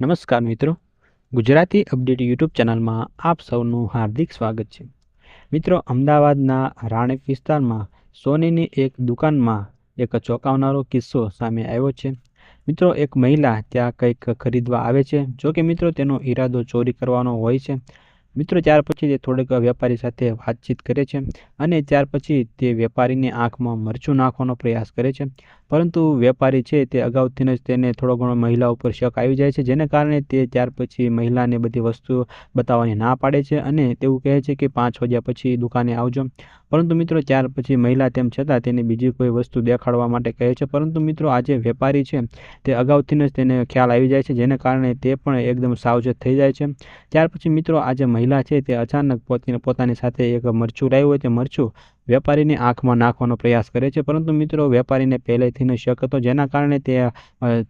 નમસ્કાર મિત્રો. Gujarati update YouTube ચેનલમાં આપ સૌનું હાર્દિક સ્વાગત છે. મિત્રો, અમદાવાદના રાણીપ વિસ્તારમાં સોનીની એક દુકાનમાં એક ચોંકાવનારો કિસ્સો સામે આવ્યો છે. મિત્રો, એક મહિલા ત્યાં કંઈક ખરીદવા આવે છે. જો કે મિત્રો, તેનો ઈરાદો ચોરી કરવાનો હોય છે. મિત્રો, ત્યાર પછી તે થોડેક વેપારી સાથે વાતચીત કરે છે અને ત્યાર પછી તે વેપારીની આંખમાં મરચું નાખવાનો પ્રયાસ કરે છે. પરંતુ વેપારી છે તે અગાઉથી જ તેને થોડો ઘણો મહિલા ઉપર શક આવી જાય છે, જેને કારણે તે ત્યાર પછી મહિલાને બધી વસ્તુઓ બતાવવાની ના પાડે છે અને તેવું કહે છે કે પાંચ વાગ્યા પછી દુકાને આવજો. પરંતુ મિત્રો, ત્યાર પછી મહિલા તેમ છતાં તેને બીજી કોઈ વસ્તુ દેખાડવા માટે કહે છે. પરંતુ મિત્રો આજે વેપારી છે તે અગાઉથી જ તેને ખ્યાલ આવી જાય છે, જેને કારણે તે પણ એકદમ સાવચેત થઈ જાય છે. ત્યાર પછી મિત્રો આજે મહિલા છે તે અચાનક પોતાની પોતાની સાથે એક મરચું લાવ્યું હોય તે મરચું વેપારીની આંખમાં નાખવાનો પ્રયાસ કરે છે. પરંતુ મિત્રો, વેપારીને પહેલેથી ન શક હતો. જેના કારણે તે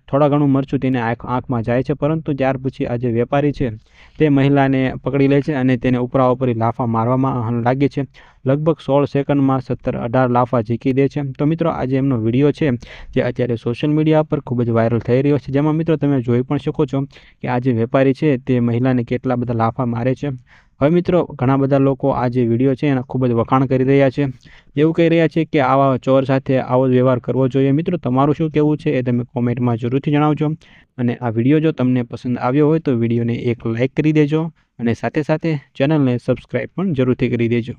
થોડા ઘણું મરચું તેને આંખ, આંખમાં જાય છે. પરંતુ ત્યાર પછી આ જે વેપારી છે, તે મહિલાને પકડી લે છે અને તેને ઉપરા ઉપરી લાફા મારવામાં લાગે છે. લગભગ સોળ સેકન્ડમાં સત્તર અઢાર લાફા ઝીકી દે છે. તો મિત્રો, આજે એમનો વીડિયો છે, જે અત્યારે સોશિયલ મીડિયા પર ખૂબ જ વાયરલ થઈ રહ્યો છે. જેમાં મિત્રો, તમે જોઈ પણ શકો છો કે આ જે વેપારી છે, તે મહિલાને કેટલા બધા લાફા મારે છે. હવે મિત્રો, ઘણા બધા લોકો આ જે વીડિયો છે એના ખૂબ જ વખાણ કરી રહ્યા છે. એવું કહી રહ્યા છે કે આવા ચોર સાથે આવો જ વ્યવહાર કરવો જોઈએ. મિત્રો, તમારું શું કહેવું છે એ તમે કોમેન્ટમાં જરૂરથી જણાવજો. અને આ વીડિયો જો તમને પસંદ આવ્યો હોય તો વિડીયોને એક લાઇક કરી દેજો અને સાથે સાથે ચેનલને સબસ્ક્રાઈબ પણ જરૂરથી કરી દેજો.